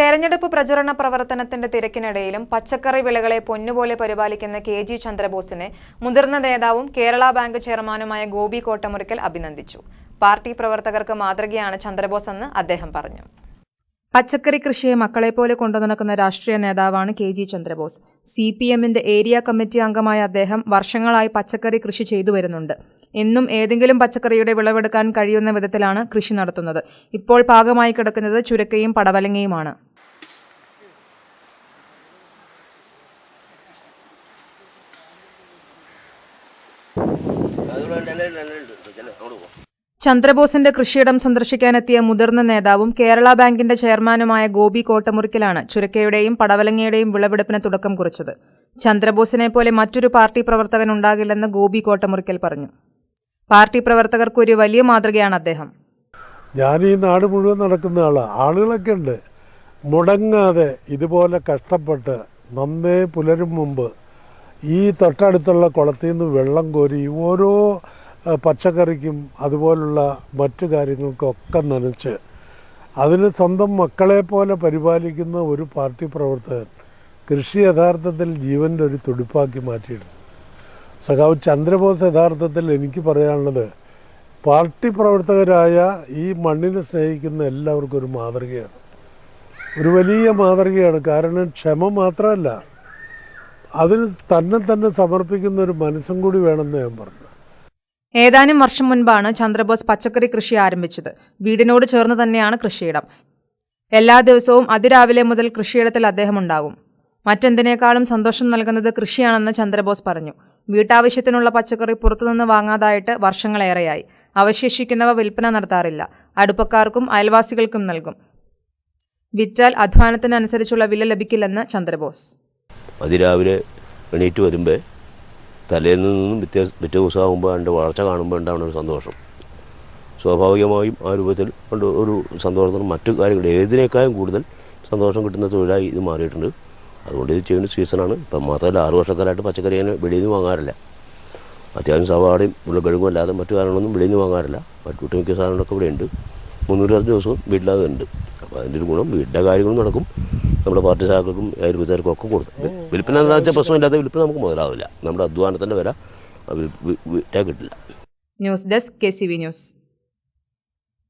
തെരഞ്ഞെടുപ്പ് പ്രചരണ പ്രവർത്തനത്തിന്റെ തിരക്കിനിടയിലും പച്ചക്കറി വിളകളെ പൊന്നുപോലെ പരിപാലിക്കുന്ന കെ ജി ചന്ദ്രബോസിനെ മുതിർന്ന നേതാവും കേരള ബാങ്ക് ചെയർമാനുമായ ഗോപി കോട്ടമുറിക്കൽ അഭിനന്ദിച്ചു. പാർട്ടി പ്രവർത്തകർക്ക് മാതൃകയാണ് ചന്ദ്രബോസ് എന്ന് അദ്ദേഹം പറഞ്ഞു. പച്ചക്കറി കൃഷിയെ മക്കളെപ്പോലെ കൊണ്ടുനടക്കുന്ന രാഷ്ട്രീയ നേതാവാണ് K G Chandrabose. C P എമ്മിന്റെ ഏരിയ കമ്മിറ്റി അംഗമായ അദ്ദേഹം വർഷങ്ങളായി പച്ചക്കറി കൃഷി ചെയ്തു വരുന്നുണ്ട്. എന്നും ഏതെങ്കിലും പച്ചക്കറിയുടെ വിളവെടുക്കാൻ കഴിയുന്ന വിധത്തിലാണ് കൃഷി നടത്തുന്നത്. ഇപ്പോൾ പാകമായി കിടക്കുന്നത് ചുരക്കയും പടവലങ്ങയുമാണ്. ചന്ദ്രബോസിന്റെ കൃഷിയിടം സന്ദർശിക്കാനെത്തിയ മുതിർന്ന നേതാവും കേരള ബാങ്കിന്റെ ചെയർമാനുമായ ഗോപി കോട്ടമുറിക്കലാണ് ചുരക്കയുടെയും പടവലങ്ങയുടെയും വിളവെടുപ്പിന് തുടക്കം കുറിച്ചത്. ചന്ദ്രബോസിനെ പോലെ മറ്റൊരു പാർട്ടി പ്രവർത്തകൻ ഉണ്ടാകില്ലെന്ന് ഗോപി കോട്ടമുറിക്കൽ പറഞ്ഞു. പാർട്ടി പ്രവർത്തകർക്ക് ഒരു വലിയ മാതൃകയാണ് അദ്ദേഹം. ഞാൻ ഈ നാട് മുഴുവൻ നടക്കുന്ന ആളാണ് ആളുകളൊക്കെ ഉണ്ട്. മുടങ്ങാതെ ഇതുപോലെ കഷ്ടപ്പെട്ട് നന്നേ പുലരും മുമ്പ് ഈ തൊട്ടടുത്തുള്ള കുളത്തിൽ നിന്ന് വെള്ളം കോരി ഓരോ പച്ചക്കറിക്കും അതുപോലുള്ള മറ്റു കാര്യങ്ങൾക്കൊക്കെ നനച്ച് അതിന് സ്വന്തം മക്കളെ പോലെ പരിപാലിക്കുന്ന ഒരു പാർട്ടി പ്രവർത്തകൻ കൃഷി യഥാർത്ഥത്തിൽ ജീവന്റെ ഒരു തുടിപ്പാക്കി മാറ്റിയിടുന്നു സഖാവ് ചന്ദ്രബോസ് യഥാർത്ഥത്തിൽ എനിക്ക് പറയാനുള്ളത് പാർട്ടി പ്രവർത്തകരായ ഈ മണ്ണിനെ സ്നേഹിക്കുന്ന എല്ലാവർക്കും ഒരു മാതൃകയാണ്. ഒരു വലിയ മാതൃകയാണ്. കാരണം ക്ഷമ മാത്രമല്ല അതിന് തന്നെ തന്നെ സമർപ്പിക്കുന്ന ഒരു മനസ്സും കൂടി വേണമെന്ന് ഞാൻ പറഞ്ഞു. ഏതാനും വർഷം മുൻപാണ് ചന്ദ്രബോസ് പച്ചക്കറി കൃഷി ആരംഭിച്ചത്. വീടിനോട് ചേർന്ന് തന്നെയാണ് കൃഷിയിടം. എല്ലാ ദിവസവും അതിരാവിലെ മുതൽ കൃഷിയിടത്തിൽ അദ്ദേഹം ഉണ്ടാകും. മറ്റെന്തിനേക്കാളും സന്തോഷം നൽകുന്നത് കൃഷിയാണെന്ന് ചന്ദ്രബോസ് പറഞ്ഞു. വീട്ടാവശ്യത്തിനുള്ള പച്ചക്കറി പുറത്തുനിന്ന് വാങ്ങാതായിട്ട് വർഷങ്ങളേറെയായി. അവശേഷിക്കുന്നവ വിൽപ്പന നടത്താറില്ല. അടുപ്പക്കാർക്കും അയൽവാസികൾക്കും നൽകും. വിറ്റാൽ അധ്വാനത്തിനനുസരിച്ചുള്ള വില ലഭിക്കില്ലെന്ന് ചന്ദ്രബോസ്. അതിരാവിലെ എണീറ്റ് വരുമ്പോൾ തലേന്ന് നിന്നും പിറ്റേ പിറ്റേ ദിവസമാകുമ്പോൾ അതിന്റെ വളർച്ച കാണുമ്പോൾ ഉണ്ടാവുന്ന ഒരു സന്തോഷം. സ്വാഭാവികമായും ആ രൂപത്തിൽ ഉണ്ട് ഒരു സന്തോഷത്തിന് മറ്റു കാര്യങ്ങൾ ഏതിനേക്കാളും കൂടുതൽ സന്തോഷം കിട്ടുന്ന തൊഴിലായി ഇത് മാറിയിട്ടുണ്ട്. അതുകൊണ്ട് ഇത് ചെയ്യുന്ന സീസണാണ്. ഇപ്പം മാത്രമല്ല ആറു വർഷക്കാലമായിട്ട് പച്ചക്കറി ഞാൻ വെളിയിൽ നിന്ന് വാങ്ങാറില്ല. അത്യാവശ്യം സവാടയും ഉള്ള ഉരുളക്കിഴങ്ങും അല്ലാതെ മറ്റു കാര്യങ്ങളൊന്നും വെളിയിൽ നിന്ന് വാങ്ങാറില്ല. മറ്റു മിക്ക സാധനങ്ങളൊക്കെ ഇവിടെ ഉണ്ട് മുന്നൂറ് ദിവസവും വീട്ടിലത് ഉണ്ട് അപ്പോൾ അതിന്റെ ഒരു ഗുണം വീടിന്റെ കാര്യങ്ങളും നടക്കും. നമ്മുടെ പാർട്ടി സഹാക്കൾക്കും അയൽവിധർക്കും ഒക്കെ കൊടുക്കും. വിൽപ്പന എന്താ വെച്ചാൽ പ്രശ്നമില്ലാത്ത വിൽപ്പന നമുക്ക് മുതലാവില്ല. നമ്മുടെ അധ്വാനത്തിന്റെ വില കിട്ടില്ല. News desk K C V news.